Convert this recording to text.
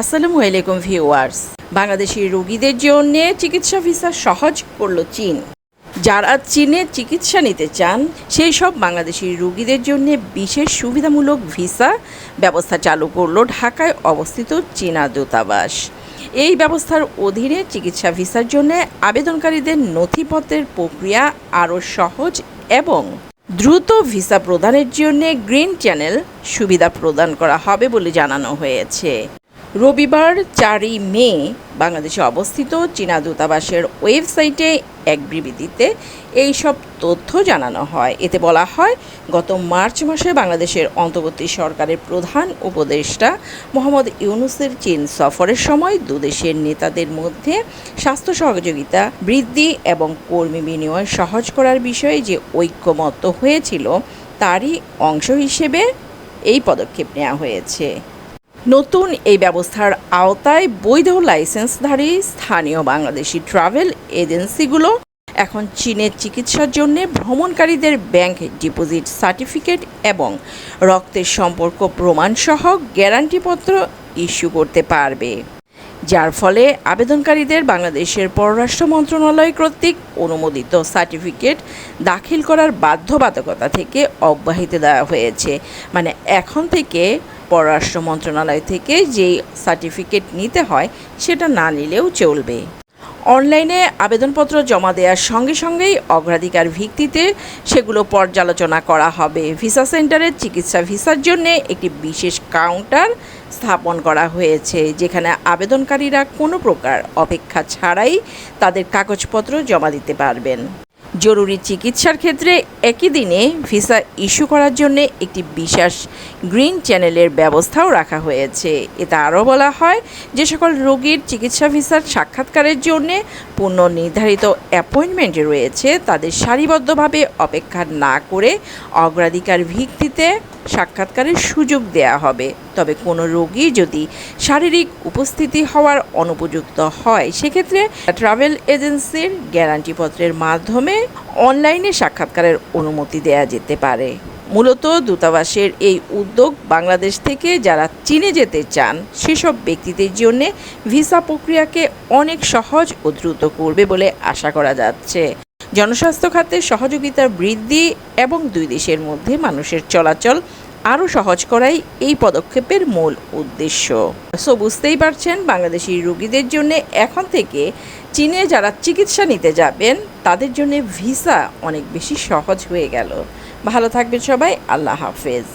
আসসালামু আলাইকুম ভিউয়ার্স। বাংলাদেশি রোগীদের জন্য চিকিৎসা ভিসা সহজ করল চীন। যারা চীনে চিকিৎসা নিতে চান, সেই সব বাংলাদেশি রোগীদের জন্য বিশেষ সুবিধামূলক ভিসা ব্যবস্থা চালু করল ঢাকায় অবস্থিত চীনা দূতাবাস। এই ব্যবস্থার অধীনে চিকিৎসা ভিসার জন্য আবেদনকারীদের নথিপত্রের প্রক্রিয়া আরও সহজ এবং দ্রুত ভিসা প্রদানের জন্য গ্রিন চ্যানেল সুবিধা প্রদান করা হবে বলে জানানো হয়েছে। রবিবার চারই মে বাংলাদেশে অবস্থিত চীনা দূতাবাসের ওয়েবসাইটে এক বিবৃতিতে এই সব তথ্য জানানো হয়। এতে বলা হয়, গত মার্চ মাসে বাংলাদেশের অন্তর্বর্তী সরকারের প্রধান উপদেষ্টা মোহাম্মদ ইউনুসের চীন সফরের সময় দুদেশের নেতাদের মধ্যে স্বাস্থ্য সহযোগিতা বৃদ্ধি এবং কর্মী বিনিময় সহজ করার বিষয়ে যে ঐক্যমত্য হয়েছিল, তারই অংশ হিসেবে এই পদক্ষেপ নেওয়া হয়েছে। নতুন এই ব্যবস্থার আওতায় বৈধ লাইসেন্সধারী স্থানীয় বাংলাদেশি ট্রাভেল এজেন্সিগুলো এখন চীনের চিকিৎসার জন্য ভ্রমণকারীদের ব্যাংক ডিপোজিট সার্টিফিকেট এবং রক্তের সম্পর্ক প্রমাণসহ গ্যারান্টিপত্র ইস্যু করতে পারবে। যার ফলে আবেদনকারীদের বাংলাদেশের পররাষ্ট্র মন্ত্রণালয় কর্তৃক অনুমোদিত সার্টিফিকেট দাখিল করার বাধ্যবাধকতা থেকে অব্যাহতি দেওয়া হয়েছে। মানে এখন থেকে পররাষ্ট্র মন্ত্রণালয় থেকে যেই সার্টিফিকেট নিতে হয়, সেটা না নিলেও চলবে। অনলাইনে আবেদনপত্র জমা দেওয়ার সঙ্গে সঙ্গেই অগ্রাধিকার ভিত্তিতে সেগুলো পর্যালোচনা করা হবে। ভিসা সেন্টারের চিকিৎসা ভিসার জন্য একটি বিশেষ কাউন্টার স্থাপন করা হয়েছে, যেখানে আবেদনকারীরা কোনো প্রকার অপেক্ষা ছাড়াই তাদের কাগজপত্র জমা দিতে পারবেন। জরুরি চিকিৎসার ক্ষেত্রে একই দিনে ভিসা ইস্যু করার জন্য একটি বিশেষ গ্রিন চ্যানেলের ব্যবস্থাও রাখা হয়েছে। এতে আরও বলা হয়, যে সকল রোগীর চিকিৎসা ভিসার সাক্ষাৎকারের জন্যে পূর্ণ নির্ধারিত অ্যাপয়েন্টমেন্ট রয়েছে, তাদের সারিবদ্ধভাবে অপেক্ষা না করে অগ্রাধিকার ভিত্তিতে সাক্ষাৎকারের সুযোগ দেয়া হবে। তবে কোনো রোগী যদি শারীরিক উপস্থিতি হওয়ার অনুপযুক্ত হয়, সেক্ষেত্রে ট্রাভেল এজেন্সির গ্যারান্টিপত্রের মাধ্যমে অনলাইনে সাক্ষাৎকারের অনুমতি দেয়া যেতে পারে। মূলত দূতাবাসের এই উদ্যোগ বাংলাদেশ থেকে যারা চীনে যেতে চান, সেসব ব্যক্তিদের জন্য ভিসা প্রক্রিয়াকে অনেক সহজ ও দ্রুত করবে বলে আশা করা যাচ্ছে। জনস্বাস্থ্য খাতে সহযোগিতার বৃদ্ধি এবং দুই দেশের মধ্যে মানুষের চলাচল আরও সহজ করাই এই পদক্ষেপের মূল উদ্দেশ্য। সো বুঝতেই পারছেন, বাংলাদেশি রুগীদের জন্য এখন থেকে চীনে যারা চিকিৎসা নিতে যাবেন, তাদের জন্য ভিসা অনেক বেশি সহজ হয়ে গেল। ভালো থাকবেন সবাই, আল্লাহ হাফেজ।